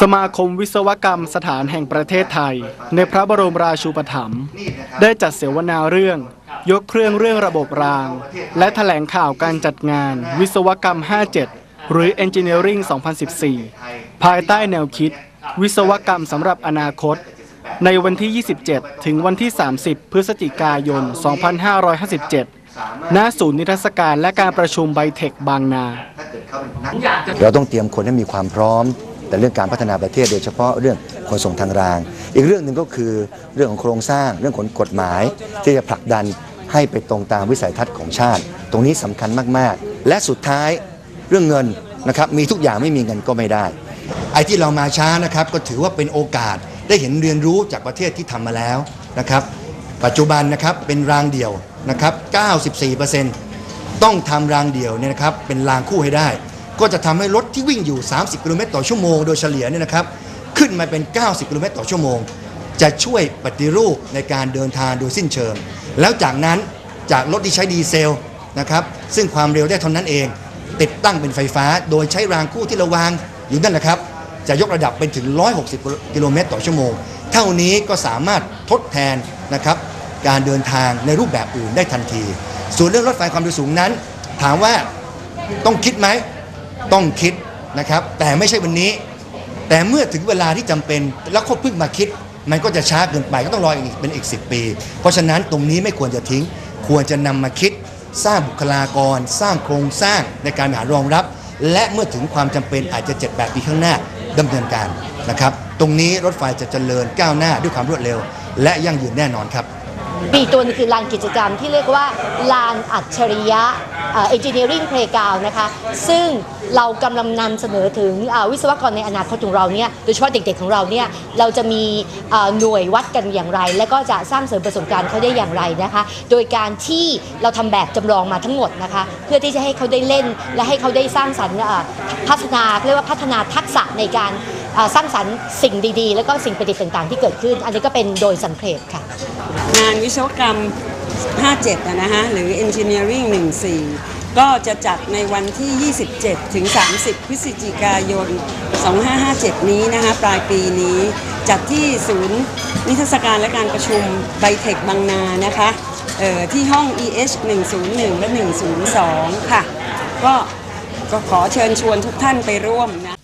สมาคมวิศวกรรมสถานแห่งประเทศไทย ในพระบรมราชูปถัมภ์ได้จัดเสวนาเรื่อง ยกเครื่องเรื่องระบบราง และแถลงข่าวการจัดงาน วิศวกรรม 57 หรือ Engineering 2014 ภายใต้แนวคิด วิศวกรรมสำหรับอนาคต ในวันที่ 27 ถึงวันที่ 30 พฤศจิกายน 2557 ณ ศูนย์นิทรรศการและการประชุมไบเทคบางนา เราต้องเตรียมคนให้มีความพร้อม แต่เรื่องการพัฒนาประเทศโดยเฉพาะเรื่องขนส่งทางราง อีกเรื่องหนึ่งก็คือเรื่องของโครงสร้างเรื่องของกฎหมาย ที่จะผลักดันให้ไปตรงตามวิสัยทัศน์ของชาติ ตรงนี้สำคัญมากๆ และสุดท้ายเรื่องเงินนะครับมีทุกอย่างไม่มีเงินก็ไม่ได้ ไอ้ที่เรามาช้านะครับก็ถือว่าเป็นโอกาสได้เห็นเรียนรู้จากประเทศที่ทำมาแล้วนะครับ ปัจจุบันนะครับเป็นรางเดี่ยวนะครับ 94%ต้องทำรางเดี่ยวเนี่ยนะครับเป็นรางคู่ให้ได้ ก็จะทำให้รถที่วิ่งอยู่ 30 กิโลเมตรต่อชั่วโมงโดยเฉลี่ยเนี่ยนะครับขึ้นมาเป็น 90 กิโลเมตรต่อชั่วโมง จะช่วยปฏิรูปในการเดินทางโดยสิ้นเชิง แล้วจากนั้นจากรถที่ใช้ดีเซลนะครับซึ่งความเร็วได้เท่านั้นเอง ติดตั้งเป็นไฟฟ้า โดยใช้รางคู่ที่เราวางอยู่นั่นแหละครับจะยกระดับเป็นถึง 160 กิโลเมตรต่อชั่วโมง เท่านี้ก็สามารถทดแทนนะครับการเดินทางในรูปแบบอื่นได้ทันที ส่วนเรื่องรถไฟความเร็วสูงนั้น ถามว่าต้องคิดไหม ต้องคิดนะครับ แต่ไม่ใช่วันนี้ แต่เมื่อถึงเวลาที่จำเป็นแล้วเขาเพิ่งมาคิด มันก็จะช้าเกินไปก็ต้องรออีกเป็นอีก 10 ปี เพราะฉะนั้นตรงนี้ไม่ควรจะทิ้ง ควรจะนำมาคิด สร้างบุคลากร สร้างโครงสร้างในการหารองรับ และเมื่อถึงความจำเป็นอาจจะ7 8ปีข้างหน้าดำเนินการนะครับ ตรงนี้รถไฟจะเจริญก้าวหน้าด้วยความรวดเร็ว และยั่งยืนแน่นอนครับ มีตัวนึงคือลานกิจกรรมที่เรียกว่าลานอัจฉริยะเอนจิเนียริงเพลกราวนะคะซึ่งเรากำลังนำเสนอถึงวิศวกรในอนาคตของเราเนี่ยโดยเฉพาะเด็กๆของเราเนี่ยเราจะมีหน่วยวัดกันอย่างไร และก็จะสร้างเสริมประสบการณ์เขาได้อย่างไรนะคะ โดยการที่เราทำแบบจำลองมาทั้งหมดนะคะ เพื่อที่จะให้เขาได้เล่น และให้เขาได้สร้างสรรค์พัฒนาเรียกว่าพัฒนาทักษะในการ สร้างสรรค์สิ่งดีๆ แล้วก็สิ่งประดิษฐ์ต่างๆ ที่เกิดขึ้น อันนี้ก็เป็นโดยสังเขปค่ะ งานวิศวกรรม 57อะนะฮะหรือ Engineering 14 ก็จะจัดในวันที่ 27 ถึง 30 พฤศจิกายน 2557 นี้นะคะปลายปีนี้จัดที่ศูนย์นิทรรศการและการประชุมไบเทคบางนานะคะออที่ห้อง EH 101 และ 102 ค่ะ ก็ก็ขอเชิญชวนทุกท่านไปร่วมนะ